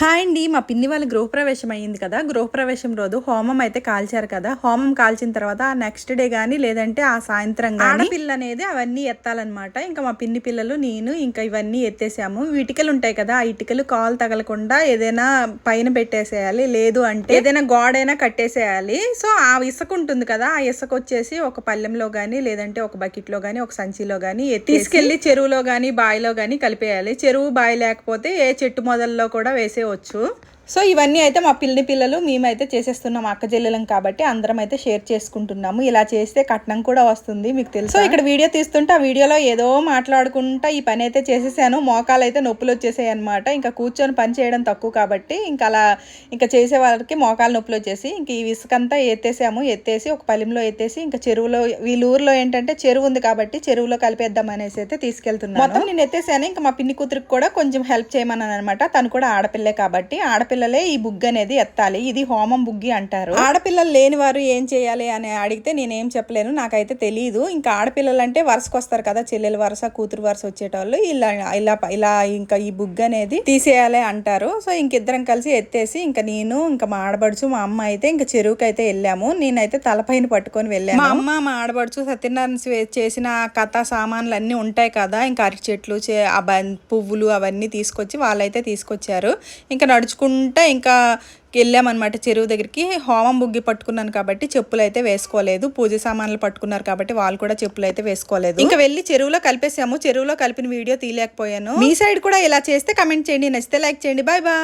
Hi అండి మా పిన్ని వాళ్ళ గృహప్రవేశం అయ్యింది కదా. గృహప్రవేశం రోజు హోమం అయితే కాల్చారు కదా. హోమం కాల్చిన తర్వాత ఆ నెక్స్ట్ డే కానీ లేదంటే ఆ సాయంత్రం కానీ ఆడపిల్ల అనేది అవన్నీ ఎత్తాలన్నమాట. ఇంకా మా పిన్ని పిల్లలు నేను ఇంకా ఇవన్నీ ఎత్తేసాము. ఇటుకలు ఉంటాయి కదా ఆ ఇటుకలు కాలు తగలకుండా ఏదైనా పైన పెట్టేసేయాలి. లేదు అంటే ఏదైనా గోడైనా కట్టేసేయాలి. సో ఆ ఇసుక ఉంటుంది కదా ఆ ఇసుక వచ్చేసి ఒక పళ్ళెంలో కానీ లేదంటే ఒక బకెట్లో కానీ ఒక సంచిలో కానీ తీసుకెళ్ళి చెరువులో కానీ బావిలో కానీ కలిపేయాలి. చెరువు బావి లేకపోతే ఏ చెట్టు మొదల్లో కూడా చేయవచ్చు. సో ఇవన్నీ అయితే మా పిల్లి పిల్లలు మేమైతే చేసేస్తున్నాం అక్క చెల్లెలం కాబట్టి అందరం అయితే షేర్ చేసుకుంటున్నాము. ఇలా చేస్తే కట్నం కూడా వస్తుంది మీకు తెలుసు? సో ఇక్కడ వీడియో తీస్తుంటే ఆ వీడియోలో ఏదో మాట్లాడుకుంటా ఈ పని అయితే చేసేసాను. మోకాలు అయితే నొప్పులు వచ్చేసాయి అనమాట ఇంకా కూర్చొని పని చేయడం తక్కువ కాబట్టి ఇంకా అలా ఇంకా చేసే వాళ్ళకి మోకాలు నొప్పులు వచ్చేసి ఇంక ఈ ఇసుకంతా ఎత్తేసాము. ఎత్తేసి ఒక పల్లెంలో ఎత్తేసి ఇంకా చెరువులో వీళ్ళ ఊర్లో ఏంటంటే చెరువు ఉంది కాబట్టి చెరువులో కలిపేద్దాం అనేసి అయితే తీసుకెళ్తున్నాను. మొత్తం నేను ఎత్తేసాను. ఇంకా మా పిన్ని కూతురికి కూడా కొంచెం హెల్ప్ చేయమన్నాను అనమాట తను కూడా ఆడపిల్లే కాబట్టి ఆడపిల్లలే ఈ బుగ్గి అనేది ఎత్తాలి. ఇది హోమం బుగ్గి అంటారు. ఆడపిల్లలు లేని వారు ఏం చేయాలి అని అడిగితే నేనేం చెప్పలేను. నాకైతే తెలియదు ఇంకా ఆడపిల్లలు అంటే వరుసకు వస్తారు కదా చెల్లెలు వరుస కూతురు వరుస వచ్చేటోళ్ళు. ఇలా ఇలా ఇలా ఇంకా ఈ బుగ్గి అనేది తీసేయాలి అంటారు. సో ఇంకిద్దరం కలిసి ఎత్తేసి ఇంకా నేను ఇంకా మా ఆడబడుచు మా అమ్మ అయితే ఇంకా చెరువుకి అయితే వెళ్ళాము. నేనైతే తలపైన పట్టుకొని వెళ్ళాను. మా అమ్మ మా ఆడబడుచు సత్యనారాయణ చేసిన కథ సామాన్లు అన్నీ ఉంటాయి కదా. ఇంకా అరటి చెట్లు పువ్వులు అవన్నీ తీసుకొచ్చి వాళ్ళైతే తీసుకొచ్చారు. ఇంకా నడుచుకుంటా ఇంకా వెళ్ళామన్నమాట చెరువు దగ్గరికి హోమం బుగ్గి పట్టుకున్నాను కాబట్టి చెప్పులు అయితే వేసుకోలేదు. పూజ సామాన్లు పట్టుకున్నారు కాబట్టి వాళ్ళు కూడా చెప్పులు అయితే వేసుకోలేదు. ఇంకా వెళ్ళి చెరువులో కలిపేసాము. చెరువులో కలిపిన వీడియో తీయలేకపోయాను. మీ సైడ్ కూడా ఇలా చేస్తే కమెంట్ చేయండి. నచ్చితే లైక్ చేయండి. Bye bye.